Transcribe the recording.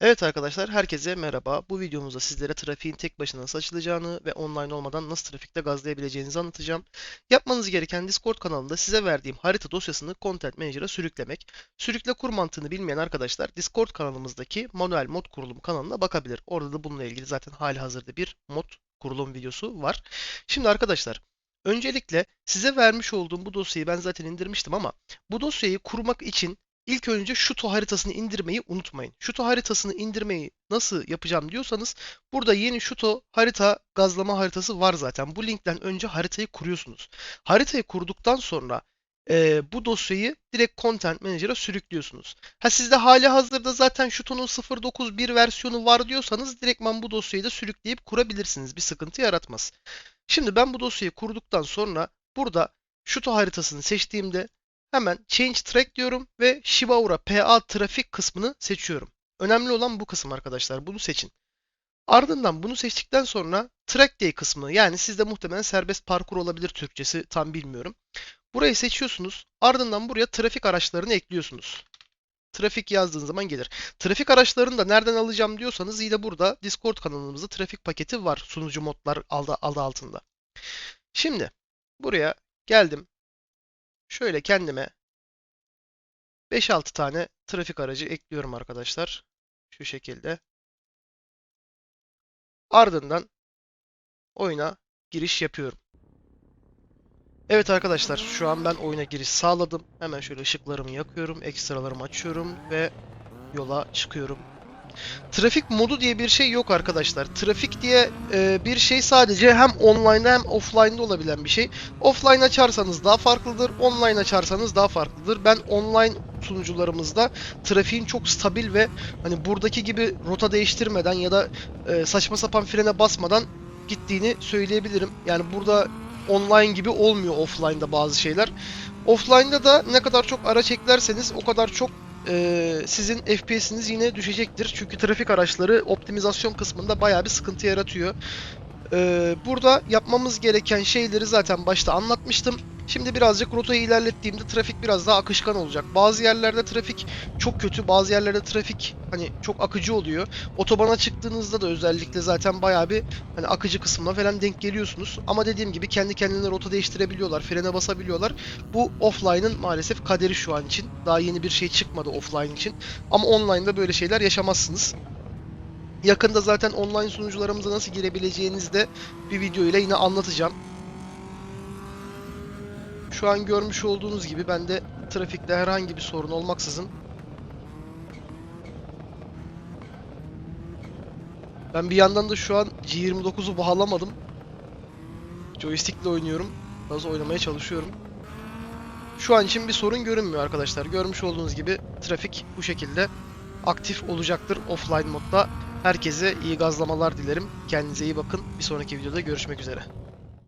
Evet arkadaşlar, herkese merhaba. Bu videomuzda sizlere trafiğin tek başına nasıl açılacağını ve online olmadan nasıl trafikte gazlayabileceğinizi anlatacağım. Yapmanız gereken Discord kanalında size verdiğim harita dosyasını Content Manager'a sürüklemek. Sürükle kur mantığını bilmeyen arkadaşlar Discord kanalımızdaki manuel mod kurulum kanalına bakabilir. Orada da bununla ilgili zaten hali hazırda bir mod kurulum videosu var. Şimdi arkadaşlar, öncelikle size vermiş olduğum bu dosyayı ben zaten indirmiştim ama bu dosyayı kurmak için İlk önce Şuto haritasını indirmeyi unutmayın. Şuto haritasını indirmeyi nasıl yapacağım diyorsanız burada yeni Şuto harita gazlama haritası var zaten. Bu linkten önce haritayı kuruyorsunuz. Haritayı kurduktan sonra e, bu dosyayı direkt Content Manager'a sürüklüyorsunuz. Ha sizde hali hazırda zaten Şuto'nun 0.9.1 versiyonu var diyorsanız direktman bu dosyayı da sürükleyip kurabilirsiniz. Bir sıkıntı yaratmaz. Şimdi ben bu dosyayı kurduktan sonra burada Şuto haritasını seçtiğimde Hemen Change Track diyorum ve Shibaura PA trafik kısmını seçiyorum. Önemli olan bu kısım arkadaşlar. Bunu seçin. Ardından bunu seçtikten sonra Track Day kısmı yani sizde muhtemelen serbest parkur olabilir Türkçesi tam bilmiyorum. Burayı seçiyorsunuz. Ardından buraya trafik araçlarını ekliyorsunuz. Trafik yazdığın zaman gelir. Trafik araçlarını da nereden alacağım diyorsanız yine burada Discord kanalımızda trafik paketi var. Sunucu modlar adı altında. Şimdi buraya geldim. Şöyle kendime 5-6 tane trafik aracı ekliyorum arkadaşlar. Şu şekilde. Ardından oyuna giriş yapıyorum. Evet arkadaşlar şu an ben oyuna giriş sağladım. Hemen şöyle ışıklarımı yakıyorum, ekstralarımı açıyorum ve yola çıkıyorum. Trafik modu diye bir şey yok arkadaşlar. Trafik diye e, bir şey sadece hem online'da hem offline'da olabilen bir şey. Offline açarsanız daha farklıdır, online açarsanız daha farklıdır. Ben online sunucularımızda trafiğin çok stabil ve hani buradaki gibi rota değiştirmeden ya da e, saçma sapan frene basmadan gittiğini söyleyebilirim. Yani burada online gibi olmuyor offline'da bazı şeyler. Offline'da da ne kadar çok araç eklerseniz o kadar çok e, sizin FPS'iniz yine düşecektir. Çünkü trafik araçları optimizasyon kısmında bayağı bir sıkıntı yaratıyor. E, burada yapmamız gereken şeyleri zaten başta anlatmıştım. Şimdi birazcık rotayı ilerlettiğimde trafik biraz daha akışkan olacak. Bazı yerlerde trafik çok kötü, bazı yerlerde trafik hani çok akıcı oluyor. Otobana çıktığınızda da özellikle zaten bayağı bir hani akıcı kısmına falan denk geliyorsunuz. Ama dediğim gibi kendi kendine rota değiştirebiliyorlar, frene basabiliyorlar. Bu offline'ın maalesef kaderi şu an için. Daha yeni bir şey çıkmadı offline için. Ama online'da böyle şeyler yaşamazsınız. Yakında zaten online sunucularımıza nasıl girebileceğinizi de bir video ile yine anlatacağım. Şu an görmüş olduğunuz gibi bende trafikte herhangi bir sorun olmaksızın Ben bir yandan da şu an G29'u bağlamadım. Joystick'le oynuyorum. Biraz oynamaya çalışıyorum. Şu an için bir sorun görünmüyor arkadaşlar. Görmüş olduğunuz gibi trafik bu şekilde aktif olacaktır offline modda. Herkese iyi gazlamalar dilerim. Kendinize iyi bakın. Bir sonraki videoda görüşmek üzere.